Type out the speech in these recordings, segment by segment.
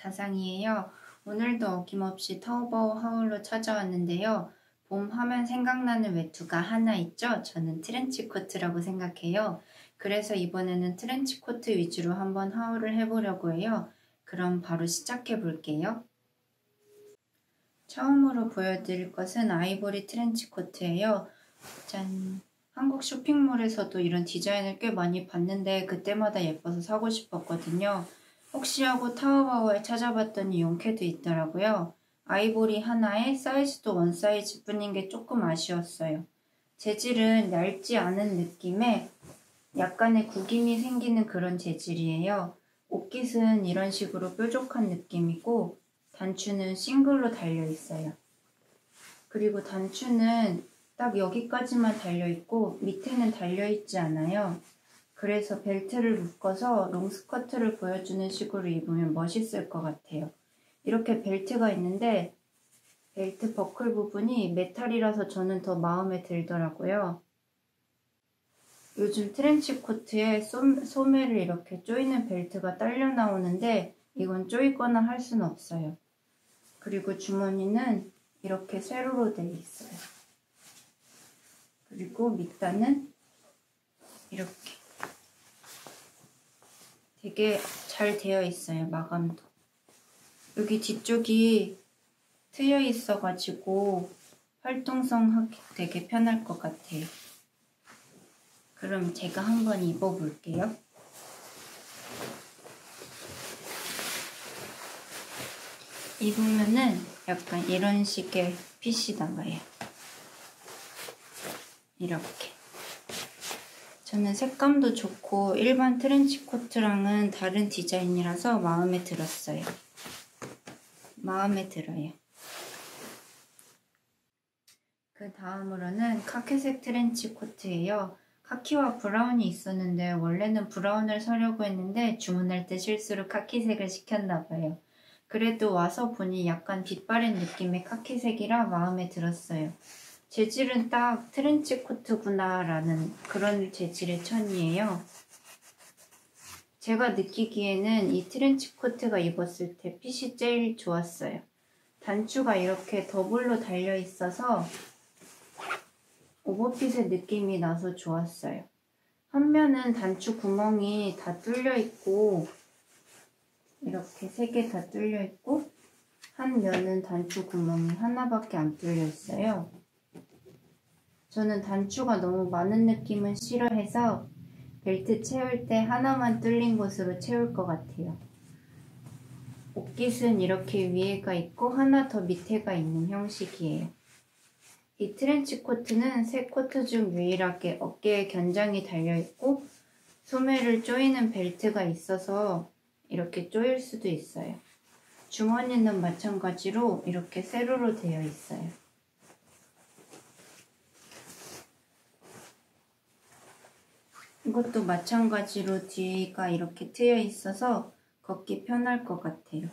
다상이에요. 오늘도 어김없이 타오바오 하울로 찾아왔는데요. 봄 하면 생각나는 외투가 하나 있죠? 저는 트렌치 코트라고 생각해요. 그래서 이번에는 트렌치 코트 위주로 한번 하울을 해보려고 해요. 그럼 바로 시작해 볼게요. 처음으로 보여드릴 것은 아이보리 트렌치 코트예요. 짠! 한국 쇼핑몰에서도 이런 디자인을 꽤 많이 봤는데 그때마다 예뻐서 사고 싶었거든요. 혹시 하고 타워바오에 찾아봤더니 용케도 있더라고요. 아이보리 하나에 사이즈도 원 사이즈 뿐인 게 조금 아쉬웠어요. 재질은 얇지 않은 느낌에 약간의 구김이 생기는 그런 재질이에요. 옷깃은 이런 식으로 뾰족한 느낌이고 단추는 싱글로 달려 있어요. 그리고 단추는 딱 여기까지만 달려 있고 밑에는 달려 있지 않아요. 그래서 벨트를 묶어서 롱스커트를 보여주는 식으로 입으면 멋있을 것 같아요. 이렇게 벨트가 있는데 벨트 버클 부분이 메탈이라서 저는 더 마음에 들더라고요. 요즘 트렌치 코트에 소, 소매를 이렇게 조이는 벨트가 딸려 나오는데 이건 조이거나 할 수는 없어요. 그리고 주머니는 이렇게 세로로 되어 있어요. 그리고 밑단은 이렇게 되게 잘 되어 있어요 마감도. 여기 뒤쪽이 트여 있어가지고 활동성 하기 되게 편할 것 같아요. 그럼 제가 한번 입어볼게요. 입으면은 약간 이런 식의 핏이 나와요? 이렇게 저는 색감도 좋고 일반 트렌치 코트랑은 다른 디자인이라서 마음에 들었어요. 마음에 들어요. 그 다음으로는 카키색 트렌치 코트예요. 카키와 브라운이 있었는데 원래는 브라운을 사려고 했는데 주문할 때 실수로 카키색을 시켰나봐요. 그래도 와서 보니 약간 빛바랜 느낌의 카키색이라 마음에 들었어요. 재질은 딱 트렌치 코트구나 라는 그런 재질의 천이에요. 제가 느끼기에는 이 트렌치 코트가 입었을 때 핏이 제일 좋았어요. 단추가 이렇게 더블로 달려 있어서 오버핏의 느낌이 나서 좋았어요. 한 면은 단추 구멍이 다 뚫려 있고 이렇게 세 개 다 뚫려 있고 한 면은 단추 구멍이 하나밖에 안 뚫려 있어요. 저는 단추가 너무 많은 느낌은 싫어해서 벨트 채울 때 하나만 뚫린 곳으로 채울 것 같아요. 옷깃은 이렇게 위에가 있고 하나 더 밑에가 있는 형식이에요. 이 트렌치 코트는 세 코트 중 유일하게 어깨에 견장이 달려있고 소매를 조이는 벨트가 있어서 이렇게 조일 수도 있어요. 주머니는 마찬가지로 이렇게 세로로 되어 있어요. 이것도 마찬가지로 뒤가 이렇게 트여 있어서 걷기 편할 것 같아요.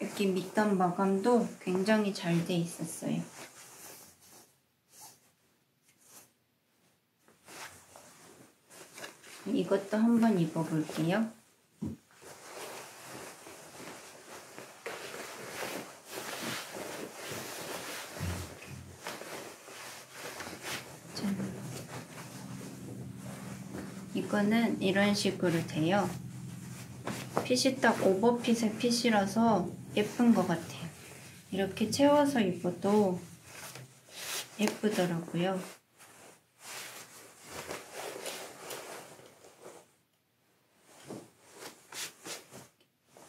이렇게 밑단 마감도 굉장히 잘 돼 있었어요. 이것도 한번 입어볼게요. 이거는 이런 식으로 돼요. 핏이 딱 오버핏의 핏이라서 예쁜 것 같아요. 이렇게 채워서 입어도 예쁘더라고요.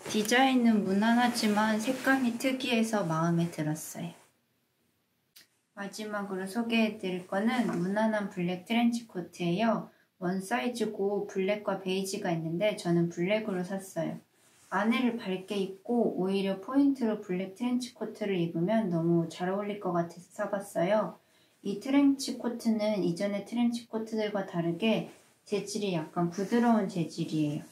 디자인은 무난하지만 색감이 특이해서 마음에 들었어요. 마지막으로 소개해드릴 거는 무난한 블랙 트렌치 코트예요. 원 사이즈고 블랙과 베이지가 있는데 저는 블랙으로 샀어요. 안에를 밝게 입고 오히려 포인트로 블랙 트렌치 코트를 입으면 너무 잘 어울릴 것 같아서 사봤어요. 이 트렌치 코트는 이전의 트렌치 코트들과 다르게 재질이 약간 부드러운 재질이에요.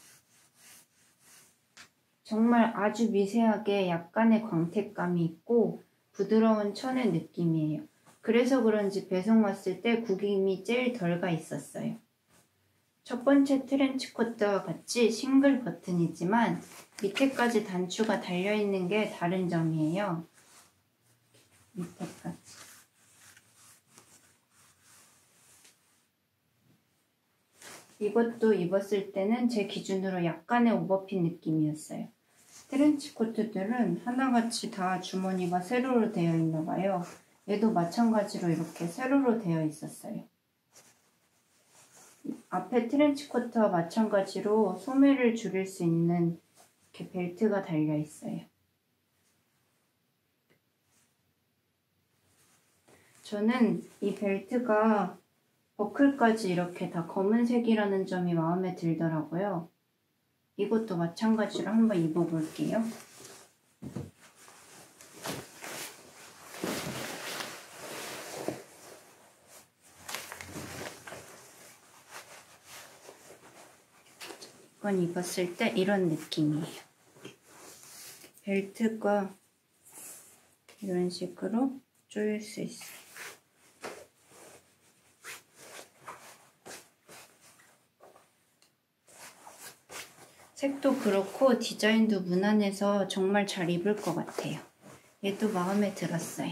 정말 아주 미세하게 약간의 광택감이 있고 부드러운 천의 느낌이에요. 그래서 그런지 배송 왔을 때 구김이 제일 덜 가 있었어요. 첫 번째 트렌치 코트와 같이 싱글 버튼이지만 밑에까지 단추가 달려있는 게 다른 점이에요. 밑에까지. 이것도 입었을 때는 제 기준으로 약간의 오버핏 느낌이었어요. 트렌치 코트들은 하나같이 다 주머니가 세로로 되어 있나 봐요. 얘도 마찬가지로 이렇게 세로로 되어 있었어요. 앞에 트렌치 코트와 마찬가지로 소매를 줄일 수 있는 이렇게 벨트가 달려 있어요. 저는 이 벨트가 버클까지 이렇게 다 검은색이라는 점이 마음에 들더라고요. 이것도 마찬가지로 한번 입어볼게요. 이건 입었을 때 이런 느낌이에요. 벨트가 이런 식으로 조일 수 있어요. 색도 그렇고 디자인도 무난해서 정말 잘 입을 것 같아요. 얘도 마음에 들었어요.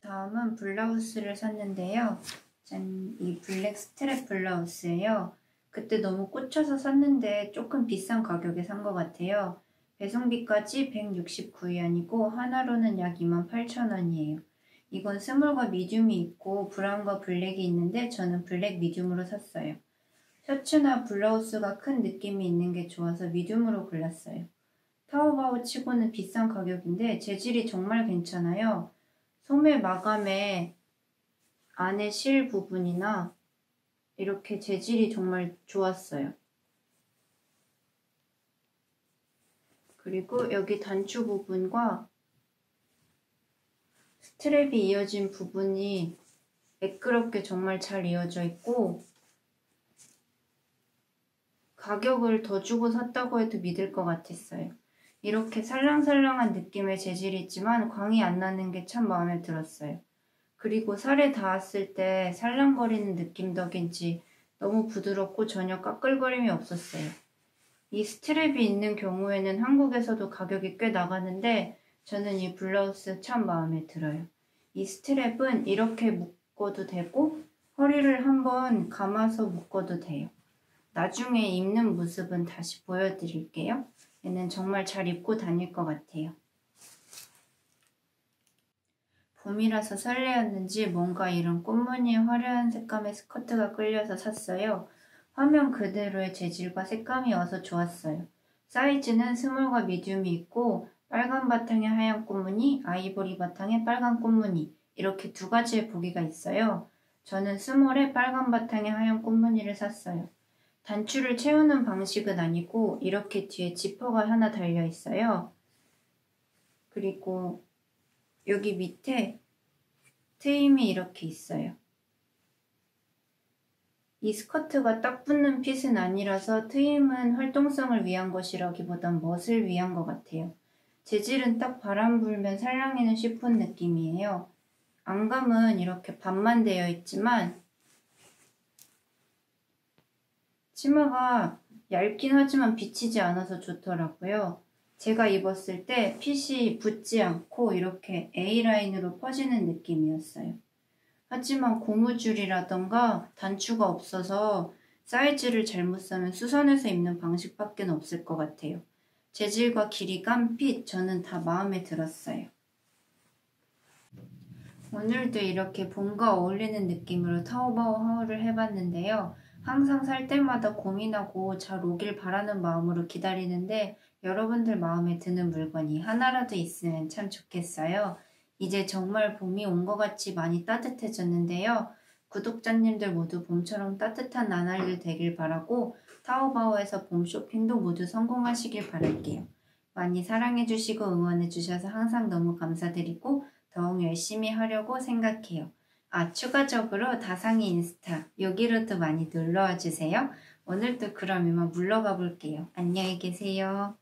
다음은 블라우스를 샀는데요. 짠, 이 블랙 스트랩 블라우스예요. 그때 너무 꽂혀서 샀는데 조금 비싼 가격에 산 것 같아요. 배송비까지 169위안이고 하나로는 약 28,000원이에요. 이건 스몰과 미디움이 있고 브라운과 블랙이 있는데 저는 블랙 미디움으로 샀어요. 셔츠나 블라우스가 큰 느낌이 있는 게 좋아서 미디움으로 골랐어요. 타오바오 치고는 비싼 가격인데 재질이 정말 괜찮아요. 소매 마감에 안에 실 부분이나 이렇게 재질이 정말 좋았어요. 그리고 여기 단추 부분과 스트랩이 이어진 부분이 매끄럽게 정말 잘 이어져 있고 가격을 더 주고 샀다고 해도 믿을 것 같았어요. 이렇게 살랑살랑한 느낌의 재질이지만 광이 안 나는 게 참 마음에 들었어요. 그리고 살에 닿았을 때 살랑거리는 느낌 덕인지 너무 부드럽고 전혀 까끌거림이 없었어요. 이 스트랩이 있는 경우에는 한국에서도 가격이 꽤 나가는데 저는 이 블라우스 참 마음에 들어요. 이 스트랩은 이렇게 묶어도 되고 허리를 한번 감아서 묶어도 돼요. 나중에 입는 모습은 다시 보여드릴게요. 얘는 정말 잘 입고 다닐 것 같아요. 봄이라서 설레었는지 뭔가 이런 꽃무늬의 화려한 색감의 스커트가 끌려서 샀어요. 화면 그대로의 재질과 색감이 어서 좋았어요. 사이즈는 스몰과 미디움이 있고 빨간 바탕에 하얀 꽃무늬, 아이보리 바탕에 빨간 꽃무늬 이렇게 두 가지의 보기가 있어요. 저는 스몰에 빨간 바탕에 하얀 꽃무늬를 샀어요. 단추를 채우는 방식은 아니고 이렇게 뒤에 지퍼가 하나 달려 있어요. 그리고 여기 밑에 트임이 이렇게 있어요. 이 스커트가 딱 붙는 핏은 아니라서 트임은 활동성을 위한 것이라기보단 멋을 위한 것 같아요. 재질은 딱 바람 불면 살랑이는 쉬폰 느낌이에요. 안감은 이렇게 반만 되어 있지만 치마가 얇긴 하지만 비치지 않아서 좋더라고요. 제가 입었을 때 핏이 붙지 않고 이렇게 A라인으로 퍼지는 느낌이었어요. 하지만 고무줄이라던가 단추가 없어서 사이즈를 잘못 사면 수선해서 입는 방식밖에 없을 것 같아요. 재질과 길이감, 핏 저는 다 마음에 들었어요. 오늘도 이렇게 봄과 어울리는 느낌으로 타오바오 하울을 해봤는데요. 항상 살 때마다 고민하고 잘 오길 바라는 마음으로 기다리는데 여러분들 마음에 드는 물건이 하나라도 있으면 참 좋겠어요. 이제 정말 봄이 온 것 같이 많이 따뜻해졌는데요. 구독자님들 모두 봄처럼 따뜻한 나날들 되길 바라고 타오바오에서 봄 쇼핑도 모두 성공하시길 바랄게요. 많이 사랑해주시고 응원해주셔서 항상 너무 감사드리고 더욱 열심히 하려고 생각해요. 아, 추가적으로 다상이 인스타 여기로도 많이 놀러와 주세요. 오늘도 그럼 이만 물러가 볼게요. 안녕히 계세요.